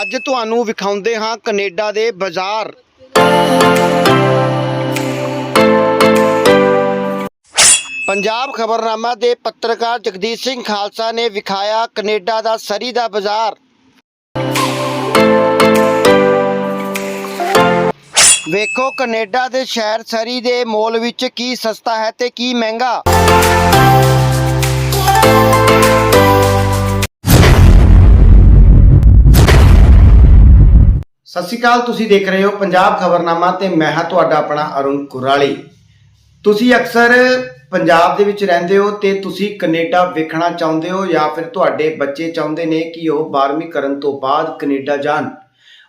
ਅੱਜ ਤੁਹਾਨੂੰ ਵਿਖਾਉਂਦੇ ਹਾਂ ਕੈਨੇਡਾ ਦੇ ਬਾਜ਼ਾਰ। ਪੰਜਾਬ ਖਬਰਨਾਮਾ ਦੇ ਪੱਤਰਕਾਰ ਜਗਦੀਸ਼ ਸਿੰਘ ਖਾਲਸਾ ਨੇ ਵਿਖਾਇਆ ਕੈਨੇਡਾ ਦਾ ਸਰੀ ਦਾ ਬਾਜ਼ਾਰ। ਵੇਖੋ ਕੈਨੇਡਾ ਦੇ ਸ਼ਹਿਰ ਸਰੀ ਦੇ ਮੋਲ ਵਿੱਚ ਕੀ ਸਸਤਾ ਹੈ ਤੇ ਕੀ ਮਹਿੰਗਾ। ਸਤਿ ਸ਼੍ਰੀ ਅਕਾਲ ਤੁਸੀਂ ਦੇਖ ਰਹੇ ਹੋ ਪੰਜਾਬ ਖਬਰਨਾਮਾ ਤੇ ਮੈਂ ਹਾਂ ਤੁਹਾਡਾ ਆਪਣਾ ਅਰੁਣ ਕੁਰਾਲੀ। ਤੁਸੀਂ ਅਕਸਰ ਪੰਜਾਬ ਦੇ ਵਿੱਚ ਰਹਿੰਦੇ ਹੋ ਤੇ ਤੁਸੀਂ ਕੈਨੇਡਾ ਵੇਖਣਾ ਚਾਹੁੰਦੇ ਹੋ ਜਾਂ ਫਿਰ ਤੁਹਾਡੇ ਬੱਚੇ ਚਾਹੁੰਦੇ ਨੇ ਕਿ ਉਹ 12ਵੀਂ ਕਰਨ ਤੋਂ ਬਾਅਦ ਕੈਨੇਡਾ ਜਾਣ।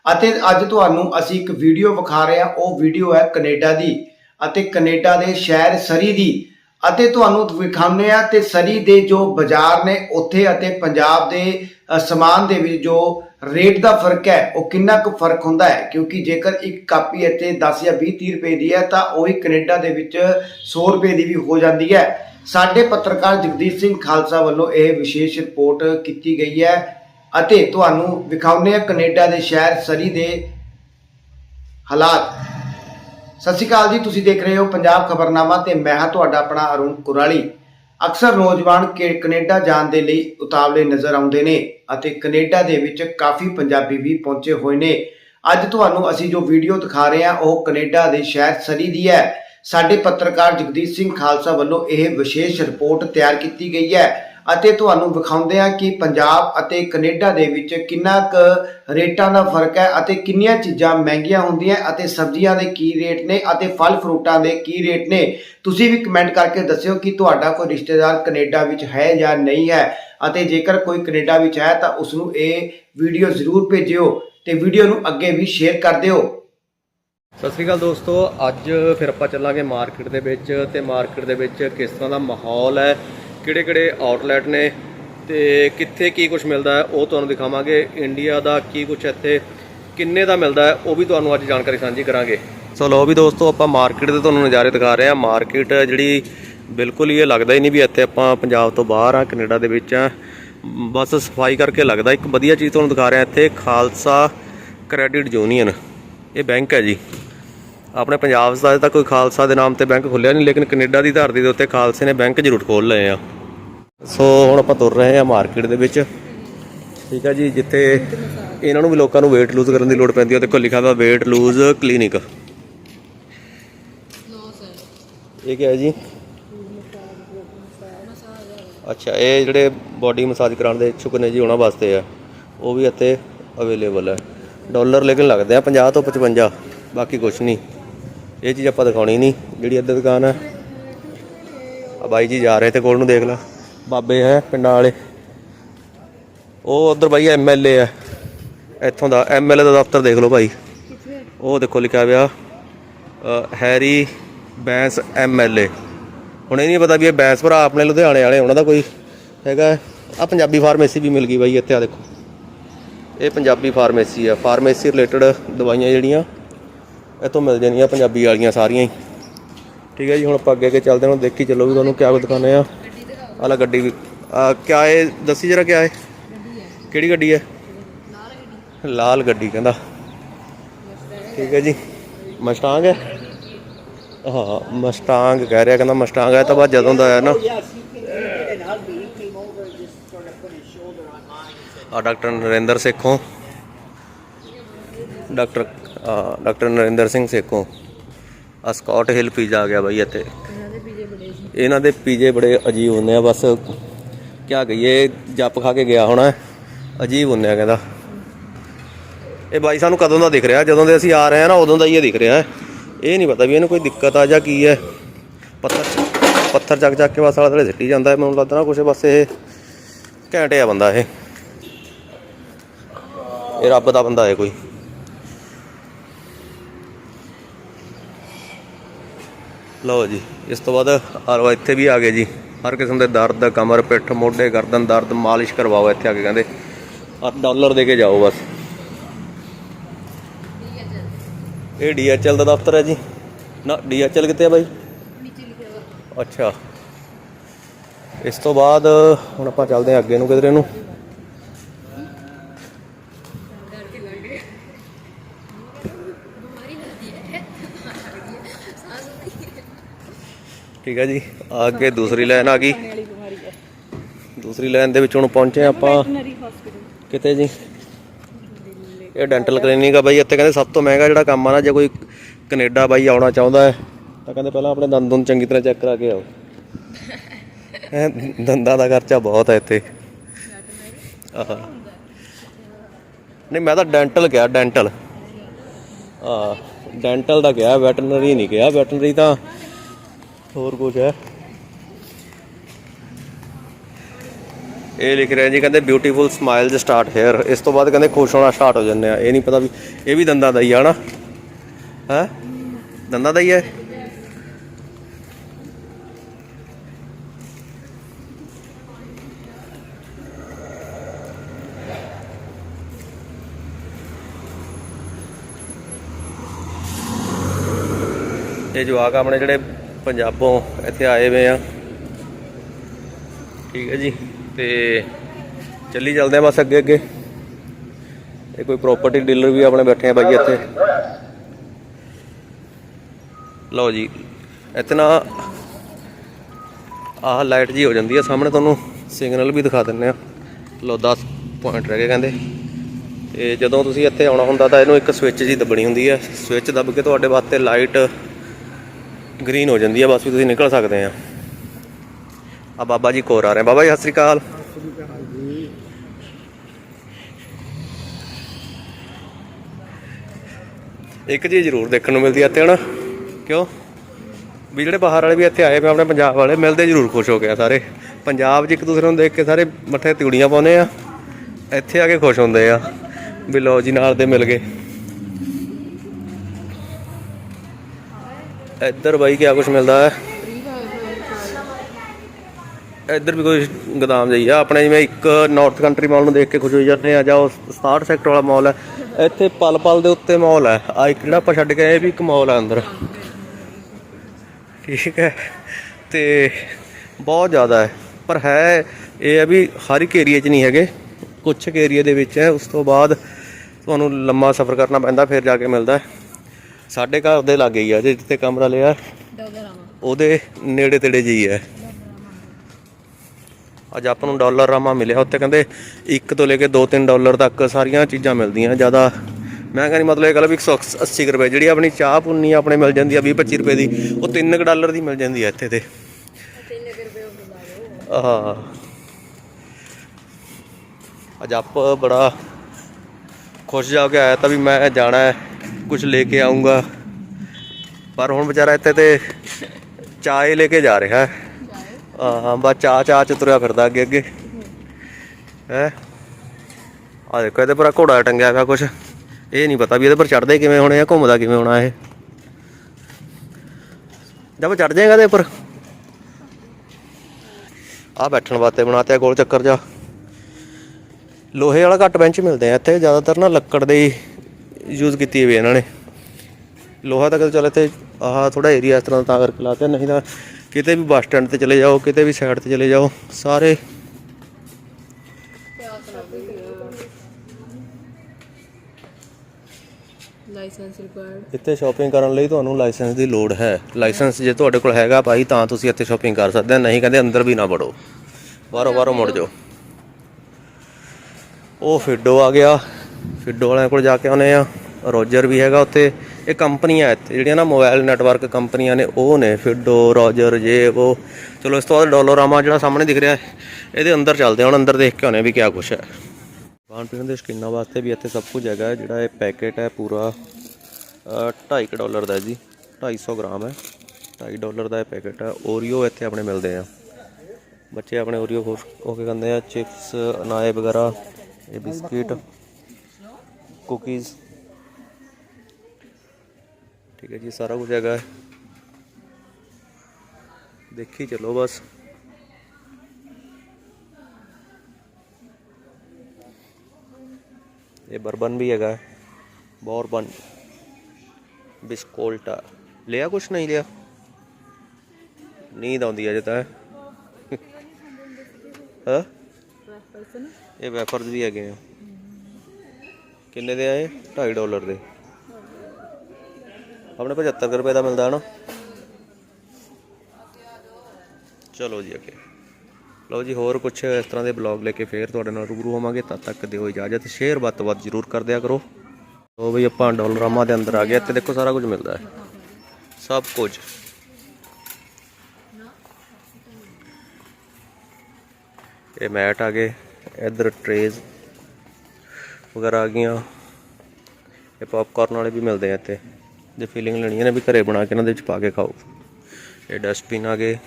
ਅਤੇ ਅੱਜ ਤੁਹਾਨੂੰ ਅਸੀਂ ਇੱਕ ਵੀਡੀਓ ਵਿਖਾ ਰਹੇ ਹਾਂ। ਉਹ ਵੀਡੀਓ ਹੈ ਕੈਨੇਡਾ ਦੀ ਅਤੇ ਕੈਨੇਡਾ ਦੇ ਸ਼ਹਿਰ ਸਰੀ ਦੀ। ਅਤੇ ਤੁਹਾਨੂੰ ਵਿਖਾਉਂਦੇ ਆ ਤੇ ਸਰੀ ਦੇ ਜੋ ਬਾਜ਼ਾਰ ਨੇ ਉੱਥੇ ਅਤੇ ਪੰਜਾਬ ਦੇ ਸਮਾਨ ਦੇ ਵਿੱਚ ਜੋ ਰੇਟ ਦਾ ਫ਼ਰਕ ਹੈ, ਉਹ ਕਿੰਨਾ ਕੁ ਫ਼ਰਕ ਹੁੰਦਾ ਹੈ? ਕਿਉਂਕਿ ਜੇਕਰ ਇੱਕ ਕਾਪੀ ਇੱਥੇ 10 ਜਾਂ 20 30 ਰੁਪਏ ਦੀ ਹੈ, ਤਾਂ ਉਹੀ ਕੈਨੇਡਾ ਦੇ ਵਿੱਚ 100 ਰੁਪਏ ਦੀ ਵੀ ਹੋ ਜਾਂਦੀ ਹੈ। ਸਾਡੇ ਪੱਤਰਕਾਰ ਜਗਦੀਪ ਸਿੰਘ ਖਾਲਸਾ ਵੱਲੋਂ ਇਹ ਵਿਸ਼ੇਸ਼ ਰਿਪੋਰਟ ਕੀਤੀ ਗਈ ਹੈ ਅਤੇ ਤੁਹਾਨੂੰ ਵਿਖਾਉਂਦੇ ਆ ਕੈਨੇਡਾ ਦੇ ਸ਼ਹਿਰ ਸਰੀ ਦੇ ਹਾਲਾਤ। ਸਤਿ ਸ਼੍ਰੀ ਅਕਾਲ ਜੀ, ਤੁਸੀਂ ਦੇਖ ਰਹੇ ਹੋ ਪੰਜਾਬ ਖਬਰਨਾਮਾ ਤੇ ਮੈਂ ਹਾਂ ਤੁਹਾਡਾ ਆਪਣਾ ਅਰੁਣ ਕੁਰਾਲੀ। ਅਕਸਰ ਨੌਜਵਾਨ ਕੇ ਕੈਨੇਡਾ ਜਾਣ ਦੇ ਲਈ ਉਤਾਵਲੇ ਨਜ਼ਰ ਆਉਂਦੇ ਨੇ ਅਤੇ ਕੈਨੇਡਾ ਦੇ ਵਿੱਚ ਕਾਫੀ ਪੰਜਾਬੀ ਵੀ ਪਹੁੰਚੇ ਹੋਏ ਨੇ। ਅੱਜ ਤੁਹਾਨੂੰ ਅਸੀਂ ਜੋ ਵੀਡੀਓ ਦਿਖਾ ਰਹੇ ਹਾਂ, ਉਹ ਕੈਨੇਡਾ ਦੇ ਸ਼ਹਿਰ ਸਰੀ ਦੀ ਹੈ। ਸਾਡੇ ਪੱਤਰਕਾਰ ਜਗਦੀਸ਼ ਸਿੰਘ ਖਾਲਸਾ ਵੱਲੋਂ ਇਹ ਵਿਸ਼ੇਸ਼ ਰਿਪੋਰਟ ਤਿਆਰ ਕੀਤੀ ਗਈ ਹੈ। ਅਤੇ ਤੁਹਾਨੂੰ ਵਿਖਾਉਂਦੇ ਹਾਂ ਕਿ ਪੰਜਾਬ ਅਤੇ ਕੈਨੇਡਾ ਦੇ ਵਿੱਚ ਕਿੰਨਾ ਕੁ ਰੇਟਾਂ ਦਾ ਫ਼ਰਕ ਹੈ ਅਤੇ ਕਿੰਨੀਆਂ ਚੀਜ਼ਾਂ ਮਹਿੰਗੀਆਂ ਹੁੰਦੀਆਂ ਅਤੇ ਸਬਜ਼ੀਆਂ ਦੇ ਕੀ ਰੇਟ ਨੇ ਅਤੇ ਫਲ ਫਰੂਟਾਂ ਦੇ ਕੀ ਰੇਟ ਨੇ। ਤੁਸੀਂ ਵੀ ਕਮੈਂਟ ਕਰਕੇ ਦੱਸਿਓ ਕਿ ਤੁਹਾਡਾ ਕੋਈ ਰਿਸ਼ਤੇਦਾਰ ਕੈਨੇਡਾ ਵਿੱਚ ਹੈ ਜਾਂ ਨਹੀਂ ਹੈ ਅਤੇ ਜੇਕਰ ਕੋਈ ਕੈਨੇਡਾ ਵਿੱਚ ਹੈ ਤਾਂ ਉਸ ਨੂੰ ਇਹ ਵੀਡੀਓ ਜ਼ਰੂਰ ਭੇਜਿਓ ਤੇ ਵੀਡੀਓ ਨੂੰ ਅੱਗੇ ਵੀ ਸ਼ੇਅਰ ਕਰ ਦਿਓ। ਸਤਿ ਸ੍ਰੀ ਅਕਾਲ ਦੋਸਤੋ, ਅੱਜ ਫਿਰ ਆਪਾਂ ਚੱਲਾਂਗੇ ਮਾਰਕੀਟ ਦੇ ਵਿੱਚ ਤੇ ਮਾਰਕੀਟ ਦੇ ਵਿੱਚ ਕਿਸ ਤਰ੍ਹਾਂ ਦਾ ਮਾਹੌਲ ਹੈ ਕਿਹੜੇ ਕਿਹੜੇ ਆਊਟਲੈਟ ਨੇ ਤੇ ਕਿੱਥੇ ਕੀ ਕੁਝ ਮਿਲਦਾ ਹੈ, ਉਹ ਤੁਹਾਨੂੰ ਦਿਖਾਵਾਂਗੇ। ਇੰਡੀਆ ਦਾ ਕੀ ਕੁਝ ਇੱਥੇ, ਕਿੰਨੇ ਦਾ ਮਿਲਦਾ ਹੈ, ਉਹ ਵੀ ਤੁਹਾਨੂੰ ਅੱਜ ਜਾਣਕਾਰੀ ਸਾਂਝੀ ਕਰਾਂਗੇ। ਸੋ ਲੋ ਵੀ ਦੋਸਤੋ, ਆਪਾਂ ਮਾਰਕੀਟ ਦੇ ਤੁਹਾਨੂੰ ਨਜ਼ਾਰੇ ਦਿਖਾ ਰਹੇ ਹਾਂ। ਮਾਰਕੀਟ ਜਿਹੜੀ ਬਿਲਕੁਲ ਹੀ ਇਹ ਲੱਗਦਾ ਹੀ ਨਹੀਂ ਵੀ ਇੱਥੇ ਆਪਾਂ ਪੰਜਾਬ ਤੋਂ ਬਾਹਰ ਆ ਕੈਨੇਡਾ ਦੇ ਵਿੱਚ ਆ ਬਸ ਸਫ਼ਾਈ ਕਰਕੇ ਲੱਗਦਾ, ਇੱਕ ਵਧੀਆ ਚੀਜ਼ ਤੁਹਾਨੂੰ ਦਿਖਾ ਰਿਹਾ ਇੱਥੇ, ਖਾਲਸਾ ਕ੍ਰੈਡਿਟ ਯੂਨੀਅਨ ਇਹ ਬੈਂਕ ਹੈ ਜੀ। ਆਪਣੇ ਪੰਜਾਬ ਦਾ ਤਾਂ ਕੋਈ ਖਾਲਸਾ ਦੇ ਨਾਮ ਤੇ ਬੈਂਕ ਖੁੱਲਿਆ ਨਹੀਂ, ਲੇਕਿਨ ਕੈਨੇਡਾ ਦੀ ਧਰਤੀ ਦੇ ਉੱਤੇ ਖਾਲਸੇ ਨੇ ਬੈਂਕ ਜ਼ਰੂਰ ਖੋਲ ਲਏ ਆ। ਸੋ ਹੁਣ ਆਪਾਂ ਤੁਰ ਰਹੇ ਹਾਂ ਮਾਰਕੀਟ ਦੇ ਵਿੱਚ। ਠੀਕ ਆ ਜੀ, ਜਿੱਥੇ ਇਹਨਾਂ ਨੂੰ ਵੀ ਲੋਕਾਂ ਨੂੰ weight lose ਕਰਨ ਦੀ ਲੋੜ ਪੈਂਦੀ ਹੈ ਦੇਖੋ ਲਿਖਿਆ ਹੋਇਆ weight lose ਕਲੀਨਿਕ ਇਹ ਕੀ ਹੈ ਜੀ? ਅੱਛਾ, ਇਹ ਜਿਹੜੇ ਬਾਡੀ ਮਸਾਜ ਕਰਾਉਣ ਦੇ ਇੱਛੁਕ ਨੇ ਜੀ, ਉਹਨਾਂ ਵਾਸਤੇ ਆ। ਉਹ ਵੀ ਇੱਥੇ ਅਵੇਲੇਬਲ ਹੈ ਡਾਲਰ ਲੇਕਿਨ ਲੱਗਦੇ ਆ 50 ਤੋਂ 55 ਬਾਕੀ ਕੁਝ ਨਹੀਂ। ਇਹ ਚੀਜ਼ ਆਪਾਂ ਦਿਖਾਉਣੀ ਨਹੀਂ, ਜਿਹੜੀ ਇੱਧਰ ਦੁਕਾਨ ਹੈ ਆ ਬਾਈ ਜੀ ਜਾ ਰਹੇ ਤੇ ਕੋਲ ਨੂੰ ਦੇਖ ਲਾ। ਬਾਬੇ ਹੈ, ਪਿੰਡਾਂ ਵਾਲੇ। ਉਹ ਉਧਰ ਬਾਈ ਐਮਐਲਏ ਹੈ ਇੱਥੋਂ ਦਾ ਐਮਐਲਏ ਦਾ ਦਫ਼ਤਰ ਦੇਖ ਲਓ ਭਾਈ। ਉਹ ਦੇਖੋ ਲਿਖਿਆ ਹੋਇਆ ਹੈਰੀ ਬੈਂਸ ਐਮਐਲਏ ਹੁਣ ਇਹ ਨਹੀਂ ਪਤਾ ਵੀ ਇਹ ਬੈਂਸ ਭਰਾ ਆਪਣੇ ਲੁਧਿਆਣੇ ਵਾਲੇ, ਉਹਨਾਂ ਦਾ ਕੋਈ ਹੈਗਾ। ਆ ਪੰਜਾਬੀ ਫਾਰਮੇਸੀ ਵੀ ਮਿਲ ਗਈ ਬਾਈ ਇੱਥੇ ਆ ਦੇਖੋ। ਇਹ ਪੰਜਾਬੀ ਫਾਰਮੇਸੀ ਆ। ਫਾਰਮੇਸੀ ਰਿਲੇਟਡ ਦਵਾਈਆਂ ਜਿਹੜੀਆਂ ਇੱਥੋਂ ਮਿਲ ਜਾਂਦੀਆਂ ਪੰਜਾਬੀ ਵਾਲੀਆਂ ਸਾਰੀਆਂ ਹੀ। ਠੀਕ ਹੈ ਜੀ, ਹੁਣ ਆਪਾਂ ਅੱਗੇ ਅੱਗੇ ਚੱਲਦੇ ਹਾਂ, ਹੁਣ ਦੇਖੀ ਚੱਲੋ ਵੀ ਤੁਹਾਨੂੰ ਕਿਆ ਕੁ ਦਿਖਾਉਂਦੇ ਆ ਆਲਾ ਗੱਡੀ ਵੀ ਕਿਆ ਇਹ, ਦੱਸੀ ਜਰਾ ਕਿਆ ਹੈ ਕਿਹੜੀ ਗੱਡੀ ਹੈ? ਲਾਲ ਗੱਡੀ। ਕਹਿੰਦਾ। ਠੀਕ ਹੈ ਜੀ ਮਸਟਾਂਗ ਹੈ? ਹਾਂ ਮਸਟਾਂਗ ਕਹਿ ਰਿਹਾ, ਕਹਿੰਦਾ ਮਸਟਾਂਗ ਹੈ ਤਾਂ ਬਾਅਦ ਜਦੋਂ ਦਾ ਆਇਆ ਨਾ। ਆ doctor Narinder Sekhon, doctor doctor Narinder Singh Sekhon. ਆ ਸਕਾਟ ਹਿਲ ਪੀਜ਼ਾ ਆ ਗਿਆ ਬਾਈ ਇੱਥੇ। ਇਹਨਾਂ ਦੇ ਪੀਜੇ ਬੜੇ ਅਜੀਬ ਹੁੰਦੇ ਆ, ਬਸ ਕਿਆ ਕਹੀਏ, ਜੱਪ ਖਾ ਕੇ ਗਿਆ ਹੋਣਾ, ਅਜੀਬ ਹੁੰਦੇ ਆ ਕਹਿੰਦਾ। ਇਹ ਬਾਈ ਸਾਨੂੰ ਕਦੋਂ ਦਾ ਦਿਖ ਰਿਹਾ? ਜਦੋਂ ਦੇ ਅਸੀਂ ਆ ਰਹੇ ਆ ਨਾ, ਉਦੋਂ ਦਾ ਹੀ ਇਹ ਦਿਖ ਰਿਹਾ ਇਹ ਨਹੀਂ ਪਤਾ ਵੀ ਇਹਨੂੰ ਕੋਈ ਦਿੱਕਤ ਆ ਜਾਂ ਕੀ ਹੈ। ਪੱਥਰ ਪੱਥਰ ਚੱਕ ਚੱਕ ਕੇ ਬਸ ਆਲੇ ਦੁਆਲੇ ਸਿੱਟੀ ਜਾਂਦਾ ਮੈਨੂੰ ਲੱਗਦਾ ਨਾ ਕੁਛ ਬਸ ਇਹ ਘੈਂਟੇ ਆ ਬੰਦਾ ਇਹ। ਇਹ ਰੱਬ ਦਾ ਬੰਦਾ ਹੈ ਕੋਈ। ਲਓ ਜੀ, ਇਸ ਤੋਂ ਬਾਅਦ ਆਰੋ ਇੱਥੇ ਵੀ ਆ ਗਏ ਜੀ। ਹਰ ਕਿਸਮ ਦੇ ਦਰਦ ਕਮਰ, ਪਿੱਠ, ਮੋਢੇ, ਗਰਦਨ ਦਰਦ, ਮਾਲਿਸ਼ ਕਰਵਾਓ ਇੱਥੇ ਆ ਕੇ ਕਹਿੰਦੇ। ਆ ਡਾਲਰ ਦੇ ਕੇ ਜਾਓ ਬਸ। ਇਹ ਡੀਐਚਐਲ ਦਾ ਦਫ਼ਤਰ ਹੈ ਜੀ। ਨਾ ਡੀਐਚਐਲ ਕਿੱਥੇ ਹੈ ਬਾਈ? ਅੱਛਾ। ਇਸ ਤੋਂ ਬਾਅਦ ਹੁਣ ਆਪਾਂ ਚੱਲਦੇ ਹਾਂ ਅੱਗੇ ਨੂੰ ਕਿਧਰੇ ਨੂੰ ਲੱਗੇ ਬਿਮਾਰੀ ਲੱਗਦੀ ਹੈ ਸਾਹ ਸੁਣੀ ਠੀਕ ਹੈ ਜੀ। ਆ ਅੱਗੇ ਦੂਸਰੀ ਲਾਈਨ ਆ ਗਈ। ਵਾਲੀ ਬਿਮਾਰੀ ਹੈ ਦੂਸਰੀ ਲਾਈਨ ਦੇ ਵਿੱਚ ਹੁਣ ਪਹੁੰਚੇ ਆਪਾਂ। ਹਸਪੀਟਲ ਕਿਤੇ ਜੀ? ਇਹ ਡੈਂਟਲ ਕਲੀਨਿਕ ਆ ਬਾਈ ਇੱਥੇ ਕਹਿੰਦੇ ਸਭ ਤੋਂ ਮਹਿੰਗਾ ਜਿਹੜਾ ਕੰਮ ਆ ਨਾ ਜੇ ਕੋਈ ਕੈਨੇਡਾ ਬਾਈ ਆਉਣਾ ਚਾਹੁੰਦਾ ਹੈ ਤਾਂ ਕਹਿੰਦੇ ਪਹਿਲਾਂ ਆਪਣੇ ਦੰਦ ਦੁੰਦ ਚੰਗੀ ਤਰ੍ਹਾਂ ਚੈੱਕ ਕਰਾ ਕੇ ਆਓ। ਇਹ ਦੰਦਾਂ ਦਾ ਖਰਚਾ ਬਹੁਤ ਹੈ ਇੱਥੇ। ਆਹ। ਨਹੀਂ ਮੈਂ ਤਾਂ ਡੈਂਟਲ ਕਿਹਾ ਡੈਂਟਲ ਆ ਡੈਂਟਲ ਦਾ ਕਿਹਾ ਵੈਟਰਨਰੀ ਨਹੀਂ ਕਿਹਾ। ਵੈਟਰਨਰੀ ਤਾਂ ਹੋਰ ਕੁਝ ਹੈ? ਇਹ ਲਿਖ ਰਿਹਾ ਜੀ, ਕਹਿੰਦੇ ਬਿਊਟੀਫੁਲ ਸਮਾਈਲਸ ਸਟਾਰਟ ਹੇਅਰ ਇਸ ਤੋਂ ਬਾਅਦ ਕਹਿੰਦੇ ਖੁਸ਼ ਹੋਣਾ ਸਟਾਰਟ ਹੋ ਜਾਂਦੇ ਆ। ਇਹ ਨਹੀਂ ਪਤਾ ਵੀ, ਇਹ ਵੀ ਦੰਦਾਂ ਦਾ ਹੀ ਆ ਨਾ? ਹੈ? ਦੰਦਾਂ ਦਾ ਹੀ ਹੈ? ਇਹ ਜਵਾਕ ਆਪਣੇ ਜਿਹੜੇ ਪੰਜਾਬੋਂ ਇੱਥੇ ਆਏ ਹੋਏ ਆ। ਠੀਕ ਹੈ ਜੀ, ਤੇ ਚੱਲੀ ਚੱਲਦੇ ਆ ਬਸ ਅੱਗੇ ਅੱਗੇ। ਇਹ ਕੋਈ ਪ੍ਰਾਪਰਟੀ ਡੀਲਰ ਵੀ ਆਪਣੇ ਬੈਠੇ ਆ ਬਾਈ ਇੱਥੇ। ਲਓ ਜੀ, ਇੱਥੇ ਨਾ ਆਹ ਲਾਈਟ ਜੀ ਹੋ ਜਾਂਦੀ ਆ ਸਾਹਮਣੇ ਤੁਹਾਨੂੰ ਸਿਗਨਲ ਵੀ ਦਿਖਾ ਦਿੰਨੇ ਆ। ਲਓ 10 ਪੁਆਇੰਟ ਰਹਿ ਗਏ ਕਹਿੰਦੇ। ਤੇ ਜਦੋਂ ਤੁਸੀਂ ਇੱਥੇ ਆਉਣਾ ਹੁੰਦਾ ਤਾਂ ਇਹਨੂੰ ਇੱਕ ਸਵਿਚ ਜੀ ਦੱਬਣੀ ਹੁੰਦੀ ਹੈ ਸਵਿਚ ਦੱਬ ਕੇ ਤੁਹਾਡੇ ਵਾਸਤੇ ਲਾਈਟ ਗ੍ਰੀਨ ਹੋ ਜਾਂਦੀ ਆ, ਬਸ ਵੀ ਤੁਸੀਂ ਨਿਕਲ ਸਕਦੇ ਆ। ਆ ਬਾਬਾ ਜੀ ਕੋਰ ਆ ਰਹੇ ਬਾਬਾ ਜੀ, ਸਤਿ ਸ੍ਰੀ ਅਕਾਲ। ਇੱਕ ਚੀਜ਼ ਜ਼ਰੂਰ ਦੇਖਣ ਨੂੰ ਮਿਲਦੀ ਆ ਇੱਥੇ, ਹਨਾ? ਕਿਉਂ? ਵੀ ਜਿਹੜੇ ਬਾਹਰ ਵਾਲੇ ਵੀ ਇੱਥੇ ਆਏ ਪਏ ਆਪਣੇ ਪੰਜਾਬ ਵਾਲੇ, ਮਿਲਦੇ ਜ਼ਰੂਰ ਖੁਸ਼ ਹੋ ਗਏ ਆ ਸਾਰੇ। ਪੰਜਾਬ 'ਚ ਇੱਕ ਦੂਸਰੇ ਨੂੰ ਦੇਖ ਕੇ ਸਾਰੇ ਮੱਥੇ ਤਿਉੜੀਆਂ ਪਾਉਂਦੇ ਆ। ਇੱਥੇ ਆ ਕੇ ਖੁਸ਼ ਹੁੰਦੇ ਆ। ਵੀ ਲੋ ਜੀ, ਨਾਲ ਦੇ ਮਿਲ ਗਏ। ਇੱਧਰ ਬਾਈ ਕਿਆ ਕੁਝ ਮਿਲਦਾ ਹੈ? ਇੱਧਰ ਵੀ ਕੋਈ ਗੋਦਾਮ ਜਈ ਆ। ਆਪਣੇ ਜਿਵੇਂ ਇੱਕ ਨਾਰਥ ਕੰਟਰੀ ਮਾਲ ਨੂੰ ਦੇਖ ਕੇ ਖੁਸ਼ ਹੋ ਜਾਂਦੇ ਆ ਜਾਂ ਉਹ 67 ਸੈਕਟਰ ਵਾਲਾ ਮਾਲ ਹੈ। ਇੱਥੇ ਪਲ ਪਲ ਦੇ ਉੱਤੇ ਮਾਲ ਹੈ। ਆ ਇੱਕ ਜਿਹੜਾ ਆਪਾਂ ਛੱਡ ਕੇ ਆਏ ਇਹ ਵੀ ਇੱਕ ਮਾਲ ਹੈ ਅੰਦਰ। ਠੀਕ ਹੈ। ਤੇ ਬਹੁਤ ਜ਼ਿਆਦਾ ਹੈ। ਪਰ ਹੈ ਇਹ ਹੈ ਵੀ ਹਰ ਇੱਕ ਏਰੀਆ 'ਚ ਨਹੀਂ ਹੈਗੇ। ਕੁਝ ਕੁ ਏਰੀਆ ਦੇ ਵਿੱਚ ਹੈ। ਉਸ ਤੋਂ ਬਾਅਦ ਤੁਹਾਨੂੰ ਲੰਮਾ ਸਫ਼ਰ ਕਰਨਾ ਪੈਂਦਾ, ਫਿਰ ਜਾ ਕੇ ਮਿਲਦਾ ਹੈ। ਸਾਡੇ ਘਰ ਦੇ ਲਾਗੇ ਹੀ ਆ ਜੇ ਜਿੱਥੇ ਕਮਰਾ ਲਿਆ। ਉਹਦੇ ਨੇੜੇ ਤੇੜੇ ਜੀ ਹੈ ਅੱਜ ਆਪਾਂ ਨੂੰ ਡਾਲਰ ਰਾਮਾ ਮਿਲਿਆ। ਉੱਥੇ ਕਹਿੰਦੇ 1 ਤੋਂ ਲੈ ਕੇ 2-3 ਡਾਲਰ ਤੱਕ ਸਾਰੀਆਂ ਚੀਜ਼ਾਂ ਮਿਲਦੀਆਂ। ਜ਼ਿਆਦਾ ਮੈਂ ਕਹਿੰਦੀ ਮਤਲਬ ਇਹ ਗੱਲ ਵੀ 180 ਕੁ ਰੁਪਏ ਜਿਹੜੀ ਆਪਣੀ ਚਾਹ ਪੁੰਨੀ ਆਪਣੇ ਮਿਲ ਜਾਂਦੀ ਆ 20-25 ਰੁਪਏ ਦੀ, ਉਹ 3 ਡਾਲਰ ਦੀ ਮਿਲ ਜਾਂਦੀ ਆ ਇੱਥੇ ਤੇ। 3 ਰੁਪਏ ਉਹ ਬੁਲਾ ਆਹ। ਅੱਜ ਆਪ ਬੜਾ ਖੁਸ਼ ਜਾ ਕੇ ਆਇਆ ਤਾਂ ਵੀ ਮੈਂ ਜਾਣਾ ਹੈ। ਕੁਝ ਲੈ ਕੇ ਆਉਂਗਾ ਪਰ ਹੁਣ ਵਿਚਾਰਾ ਇੱਥੇ ਤੇ ਚਾਏ ਲੈ ਕੇ ਜਾ ਰਿਹਾ। ਹੈ, ਹਾਂ, ਬਸ ਚਾਹ ਚਾਹ ਚ ਤੁਰਿਆ ਫਿਰਦਾ ਅੱਗੇ ਅੱਗੇ। ਹੈ? ਆ ਦੇਖੋ, ਇਹਦੇ ਪਰ ਘੋੜਾ ਟੰਗਿਆ ਹੋਇਆ ਕੁਛ। ਇਹ ਨਹੀਂ ਪਤਾ ਵੀ ਇਹਦੇ ਪਰ ਚੜਦੇ ਕਿਵੇਂ ਹੋਣੇ ਆ, ਘੁੰਮਦਾ ਕਿਵੇਂ ਹੋਣਾ ਇਹ। ਜਦ ਚੜ ਜਾਏਗਾ ਇਹਦੇ ਉੱਪਰ ਆ ਬੈਠਣ ਵਾਸਤੇ ਬਣਾਤੇ ਆ ਗੋਲ ਚੱਕਰ ਜਾ ਲੋਹੇ ਵਾਲਾ ਘੱਟ ਬੈਂਚ ਮਿਲਦੇ ਆ ਇੱਥੇ, ਜ਼ਿਆਦਾਤਰ ਨਾ ਲੱਕੜ ਦੇ ਹੀ ਯੂਜ਼ ਕੀਤੀ ਹੋਈ ਇਹਨਾਂ ਨੇ। ਲੋਹਾ ਤਾਂ ਕਦੇ ਚੱਲ ਇੱਥੇ ਆਹ ਥੋੜਾ ਏਰੀਆ ਇਸ ਤਰ੍ਹਾਂ ਦਾ ਤਾਂ ਕਰਕੇ ਲਾਤੇ ਨਹੀਂ ਤਾਂ ਕਿਤੇ ਵੀ ਬੱਸ ਸਟੈਂਡ ਤੇ ਚਲੇ ਜਾਓ ਕਿਤੇ ਵੀ ਸਾਈਡ ਤੇ ਚਲੇ ਜਾਓ ਸਾਰੇ ਲਾਇਸੈਂਸ ਰਿਕੁਆਇਰਡ ਇੱਥੇ ਸ਼ਾਪਿੰਗ ਕਰਨ ਲਈ ਤੁਹਾਨੂੰ ਲਾਇਸੈਂਸ ਦੀ ਲੋੜ ਹੈ। ਲਾਇਸੈਂਸ ਜੇ ਤੁਹਾਡੇ ਕੋਲ ਹੈਗਾ ਭਾਈ ਤਾਂ ਤੁਸੀਂ ਇੱਥੇ ਸ਼ਾਪਿੰਗ ਕਰ ਸਕਦੇ ਹੋ ਨਹੀਂ ਕਹਿੰਦੇ ਅੰਦਰ ਵੀ ਨਾ ਵੜੋ। ਬਾਹਰੋਂ ਬਾਹਰੋਂ ਮੁੜ ਜਾਓ। ਉਹ ਫਿੱਡੋ ਆ ਗਿਆ। ਫਿੱਡੋ ਵਾਲਿਆਂ ਕੋਲ ਜਾ ਕੇ ਆਉਨੇ ਆ ਰੋਜਰ ਵੀ ਹੈਗਾ ਉੱਥੇ। ਇਹ ਕੰਪਨੀਆਂ ਇੱਥੇ, ਜਿਹੜੀਆਂ ਨਾ ਮੋਬਾਈਲ ਨੈਟਵਰਕ ਕੰਪਨੀਆਂ ਨੇ, ਉਹ ਨੇ। ਫਿੱਡੋ ਰੋਜਰ, ਜੇ ਉਹ ਚਲੋ, ਇਸ ਤੋਂ ਬਾਅਦ ਡੋਲੋਰਾਮਾ ਜਿਹੜਾ ਸਾਹਮਣੇ ਦਿਖ ਰਿਹਾ ਇਹਦੇ ਅੰਦਰ ਚੱਲਦੇ ਹਾਂ। ਹੁਣ ਅੰਦਰ ਦੇਖ ਕੇ ਆਉਨੇ ਵੀ ਕਿਆ ਕੁਛ ਹੈ। ਖਾਣ ਪੀਣ ਦੇ ਸ਼ੌਕੀਨਾਂ ਵਾਸਤੇ ਵੀ ਇੱਥੇ ਸਭ ਕੁਝ ਹੈਗਾ ਜਿਹੜਾ ਇਹ ਪੈਕੇਟ ਹੈ ਪੂਰਾ 2.5 ਡਾਲਰ ਦਾ ਹੈ ਜੀ। 250 ਗ੍ਰਾਮ ਹੈ। 2.5 ਡਾਲਰ ਦਾ ਇਹ ਪੈਕੇਟ ਹੈ। ਓਰੀਓ ਇੱਥੇ ਆਪਣੇ ਮਿਲਦੇ ਆ। ਬੱਚੇ ਆਪਣੇ ਓਰੀਓ ਖੁਸ਼ ਹੋ ਕੇ ਖਾਂਦੇ ਆ। ਚਿਪਸ, ਅਨਾਏ ਵਗੈਰਾ, ਇਹ ਬਿਸਕਿਟ। ਕੁਕੀਜ਼ ਠੀਕ ਹੈ ਜੀ ਸਾਰਾ ਕੁਝ ਹੈਗਾ। ਦੇਖੀ ਚਲੋ ਬਸ। ਇਹ ਬਰਬਨ ਵੀ ਹੈਗਾ। ਬੋਰਬਨ। ਬਿਸਕੋਲਟਾ। ਲਿਆ ਕੁਛ ਨਹੀਂ ਲਿਆ? ਨੀਂਦ ਆਉਂਦੀ ਅਜੇ ਤਾਂ। ਹਾਂ? ਇਹ ਵੈਫਰਸ ਵੀ ਹੈਗੇ ਆ। ਕਿੰਨੇ ਦੇ ਆਏ 2.5 ਡਾਲਰ ਦੇ। ਆਪਣੇ 75 ਕੁ ਰੁਪਏ ਦਾ ਮਿਲਦਾ ਹੈ ਨਾ ਚਲੋ ਜੀ ਅੱਗੇ। ਲਓ ਜੀ, ਹੋਰ ਕੁਝ ਇਸ ਤਰ੍ਹਾਂ ਦੇ ਬਲੌਗ ਲੈ ਕੇ ਫੇਰ ਤੁਹਾਡੇ ਨਾਲ ਰੂਬਰੂ ਹੋਵਾਂਗੇ। ਤਦ ਤੱਕ ਦਿਓ ਇਜਾਜ਼ਤ। ਸ਼ੇਅਰ ਵੱਧ ਤੋਂ ਵੱਧ ਜ਼ਰੂਰ ਕਰ ਦਿਆ ਕਰੋ। ਲਓ ਬਈ ਆਪਾਂ ਡਾਲਰਾਮਾ ਦੇ ਅੰਦਰ ਆ ਗਏ। ਇੱਥੇ ਦੇਖੋ ਸਾਰਾ ਕੁਝ ਮਿਲਦਾ ਹੈ। ਸਭ ਕੁਝ। ਇਹ ਮੈਟ ਆ ਗਏ। ਇਧਰ ਟਰੇਜ਼ ਵਗੈਰਾ ਆ ਗਈਆਂ। ਇਹ ਪੌਪਕਾਰਨ ਵਾਲੇ ਵੀ ਮਿਲਦੇ ਆ ਇੱਥੇ। ਜੇ ਫੀਲਿੰਗ ਲੈਣੀ ਹੈ ਨਾ ਵੀ ਘਰੇ ਬਣਾ ਕੇ ਇਹਨਾਂ ਦੇ ਵਿੱਚ ਪਾ ਕੇ ਖਾਓ। ਇਹ ਡਸਟਬਿਨ ਆ ਗਏ।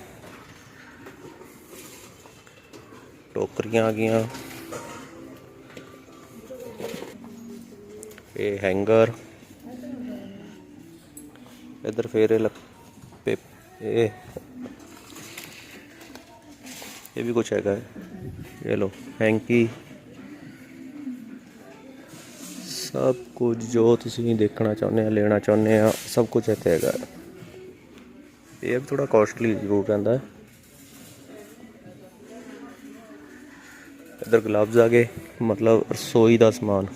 ਟੋਕਰੀਆਂ ਆ ਗਈਆਂ। ਇਹ ਹੈਂਗਰ ਇਧਰ ਫੇਰ ਇਹ ਲੱਕ- ਇਹ ਇਹ ਵੀ ਕੁਝ ਹੈਗਾ। ਇਹ ਲੋ ਹੈਂਕੀ ਸਭ ਕੁਝ ਜੋ ਤੁਸੀਂ ਦੇਖਣਾ ਚਾਹੁੰਦੇ ਆ, ਲੈਣਾ ਚਾਹੁੰਦੇ ਆ, ਸਭ ਕੁਝ ਇੱਥੇ ਹੈਗਾ। ਇਹ ਵੀ ਥੋੜਾ ਕਾਸਟਲੀ ਜ਼ਰੂਰ ਰਹਿੰਦਾ। ਹੈ ਇਧਰ ਗਲਵਜ਼ ਆ ਗਏ, ਮਤਲਬ ਰਸੋਈ ਦਾ ਸਮਾਨ।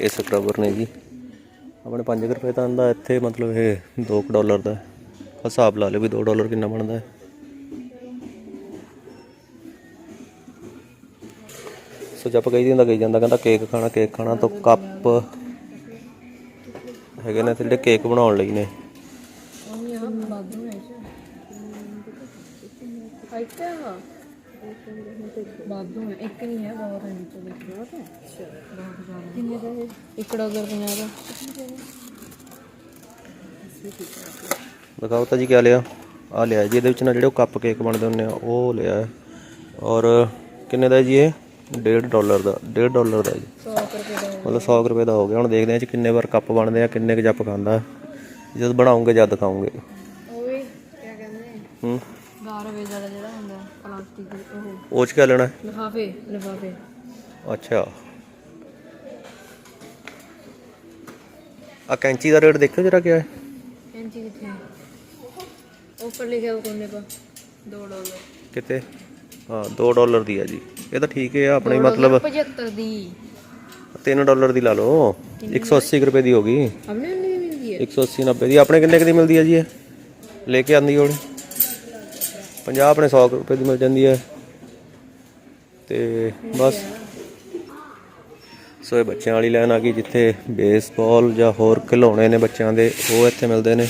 ਇਹ ਸਕਰਬਰ ਨੇ ਜੀ। ਆਪਣੇ 5 ਰੁਪਏ ਤਾਂ ਆਂਦਾ ਇੱਥੇ, ਮਤਲਬ ਇਹ 2 ਡਾਲਰ ਦਾ। ਹਿਸਾਬ ਲਾ ਲਿਓ ਵੀ 2 ਡਾਲਰ ਕਿੰਨਾ ਬਣਦਾ। ਹੈ ਸੋ ਜੱਪ ਕਹੀ ਦਿੰਦਾ ਕਹੀ ਜਾਂਦਾ, ਕਹਿੰਦਾ ਕੇਕ ਖਾਣਾ ਕੇਕ ਖਾਣਾ, ਤਾਂ ਕੱਪ ਹੈਗੇ ਨੇ ਤੇ ਜਿਹੜੇ ਕੇਕ ਬਣਾਉਣ ਲਈ ਨੇ। ਬਾਦੂ ਹੈ ਇੱਕ ਨਹੀਂ ਹੈ ਬਹੁਤ ਹੈ ਨੀਚੇ ਦੇਖ ਬਹੁਤ ਹੈ ਬਹੁਤ ਜ਼ਿਆਦਾ ਕਿੰਨੇ ਦਾ ਹੈ 1 ਡਾਲਰ 50 ਦਾ ਦਿਖਾਓ ਤਾਂ ਜੀ ਕਿਆ ਲਿਆ? ਆ ਲਿਆ ਜੀ, ਇਹਦੇ ਵਿੱਚ ਨਾ ਜਿਹੜੇ ਉਹ ਕੱਪ ਕੇਕ ਬਣਦੇ ਹੁੰਦੇ ਆ, ਉਹ ਲਿਆ ਔਰ ਕਿੰਨੇ ਦਾ ਜੀ ਇਹ? 1.5 ਡਾਲਰ ਦਾ 1.5 ਡਾਲਰ ਦਾ ਜੀ। 100 ਰੁਪਏ ਦਾ ਮਤਲਬ 100 ਕੁ ਰੁਪਏ ਦਾ ਹੋ ਗਿਆ। ਹੁਣ ਦੇਖਦੇ ਹਾਂ ਜੀ ਕਿੰਨੇ ਵਾਰ ਕੱਪ ਬਣਦੇ ਆ ਕਿੰਨੇ ਕੁ ਜੱਪ ਖਾਂਦਾ। ਜਦ ਬਣਾਉਂਗੇ ਜਦ ਦਿਖਾਉਂਗੇ ਉਹ ਵੀ ਕੀ ਕਹਿੰਦੇ ਹੂੰ। 12 ਰੁਪਏ ਦਾ ਜਿਹੜਾ ਹੁੰਦਾ ਪਲਾਸਟਿਕ ਦੇ ਉਹ। ਉਹ ਚ ਕਿਆ ਲੈਣਾ? ਲਿਫਾਫੇ ਲਿਫਾਫੇ। ਅੱਛਾ। ਆ ਕੈਂਚੀ ਦਾ ਰੇਟ ਦੇਖਿਓ ਜਰਾ ਕਿਆ ਹੈ। ਇੰਚੀ ਕਿੱਥੇ ਹੈ? ਉੱਪਰ ਲਿਖਿਆ ਉਹ ਕੋਨੇ ਪਾ 2 ਡਾਲਰ। ਕਿਤੇ ਹਾਂ 2 ਡਾਲਰ ਦੀ ਹੈ ਜੀ। ਇਹ ਤਾਂ ਠੀਕ ਹੈ ਆਪਣੇ ਮਤਲਬ 75 ਦੀ। 3 ਡਾਲਰ ਦੀ ਲਾ ਲਓ। 180 ਕੁ ਰੁਪਏ ਦੀ ਹੋ ਗਈ। ਆਪਣੇ ਮਿਲਦੀ ਹੈ। 180 90 ਦੀ। ਆਪਣੇ ਕਿੰਨੇ ਕੁ ਦੀ ਮਿਲਦੀ ਹੈ ਜੀ ਇਹ? ਲੈ ਕੇ ਆਂਦੀ ਹੋਣੀ। 50 ਆਪਣੇ 100 ਕੁ ਰੁਪਏ ਦੀ ਮਿਲ ਜਾਂਦੀ ਹੈ। ਤੇ ਬਸ। ਸੋ ਇਹ ਬੱਚਿਆਂ ਵਾਲੀ ਲਾਈਨ ਆ ਗਈ ਜਿੱਥੇ ਬੇਸਬਾਲ ਜਾਂ ਹੋਰ ਖਿਡੌਣੇ ਨੇ ਬੱਚਿਆਂ ਦੇ ਉਹ ਇੱਥੇ ਮਿਲਦੇ ਨੇ।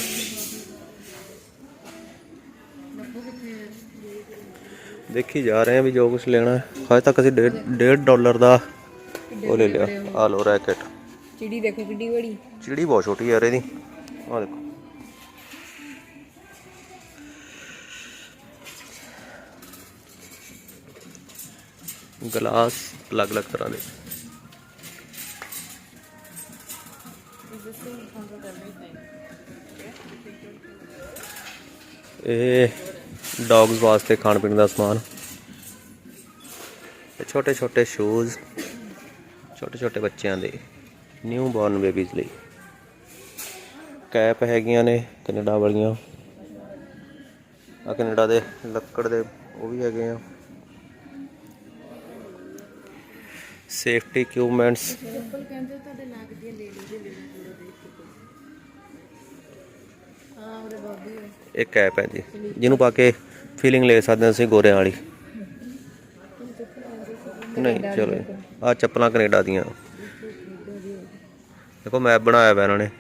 ਦੇਖੀ ਜਾ ਰਹੇ ਹਾਂ ਵੀ ਜੋ ਕੁਝ ਲੈਣਾ ਹੈ। ਹਜੇ ਤੱਕ ਅਸੀਂ 1.5 ਡਾਲਰ ਦਾ ਉਹ ਲੈ ਲਿਆ। ਆ। ਲੋ ਰੈਕਟ। ਚਿੜੀ ਦੇਖੋ ਕਿੱਡੀ ਬੜੀ। ਚਿੜੀ ਬਹੁਤ ਛੋਟੀ ਯਾਰ ਇਹਦੀ। ਆ ਦੇਖੋ। ਗਲਾਸ ਅਲੱਗ-ਅਲੱਗ ਤਰ੍ਹਾਂ ਦੇ। ਇਹ ਡੌਗਸ ਵਾਸਤੇ ਖਾਣ ਪੀਣ ਦਾ ਸਮਾਨ। ਇਹ ਛੋਟੇ ਛੋਟੇ ਸ਼ੂਜ਼ ਛੋਟੇ ਛੋਟੇ ਬੱਚਿਆਂ ਦੇ ਨਿਊ ਬੌਰਨ ਬੇਬੀਜ਼ ਲਈ। ਕੈਪ ਹੈਗੀਆਂ ਨੇ ਕੈਨੇਡਾ ਵਾਲੀਆਂ। ਆ ਕੈਨੇਡਾ ਦੇ ਲੱਕੜ ਦੇ ਉਹ ਵੀ ਹੈਗੇ ਆ। ਸੇਫਟੀ ਇਕਵਿਪਮੈਂਟਸ ਸਿੰਪਲ ਕਹਿੰਦੇ ਤੁਹਾਡੇ ਲੱਗ ਦੀ ਲੈ ਦੇ ਲੈਣਾ ਇਹ ਕੈਪ ਹੈ ਜੀ, ਜਿਹਨੂੰ ਪਾ ਕੇ ਫੀਲਿੰਗ ਲੈ ਸਕਦੇ ਹਾਂ ਅਸੀਂ ਗੋਰਿਆਂ ਵਾਲੀ। ਨਹੀਂ, ਚਲੋ ਆ ਚੱਪਲਾਂ ਕੈਨੇਡਾ ਦੀਆਂ। ਦੇਖੋ ਮੈਪ ਬਣਾਇਆ ਹੋਇਆ ਇਹਨਾਂ ਨੇ।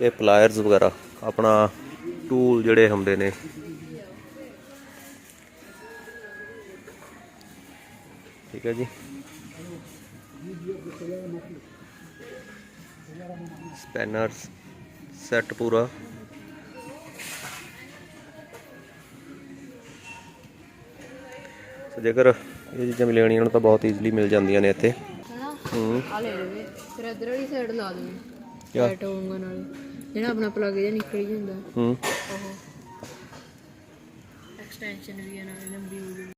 ਇਹ ਪਲਾਇਰਸ ਵਗੈਰਾ, ਆਪਣਾ ਟੂਲ ਜਿਹੜੇ ਹੁੰਦੇ ਨੇ। ਠੀਕ ਹੈ ਜੀ। ਸਪੈਨਰਸ ਸੈੱਟ ਪੂਰਾ। ਸੋ ਜੇਕਰ ਇਹ ਚੀਜ਼ਾਂ ਵੀ ਲੈਣੀਆਂ ਤਾਂ ਬਹੁਤ ਈਜ਼ੀਲੀ ਮਿਲ ਜਾਂਦੀਆਂ ਨੇ ਇੱਥੇ। ਹੈਨਾ? ਹੂੰ। ਆ ਲੈ ਲਵੇ ਫਿਰ ਇਧਰ ਵਾਲੀ ਸਾਈਡ ਲਾ ਦੇ ਕਿਆ? ਲਾਈਟ ਹੋਊਗਾ ਨਾਲ। ਜਿਹੜਾ ਆਪਣਾ ਪਲੱਗ ਜਿਹਾ ਨਿਕਲ ਜਾਂਦਾ। ਹੂੰ। ਉਹ। ਐਕਸਟੈਂਸ਼ਨ ਵੀ ਹੈ ਨਾਲ ਲੰਬੀ ਹੋ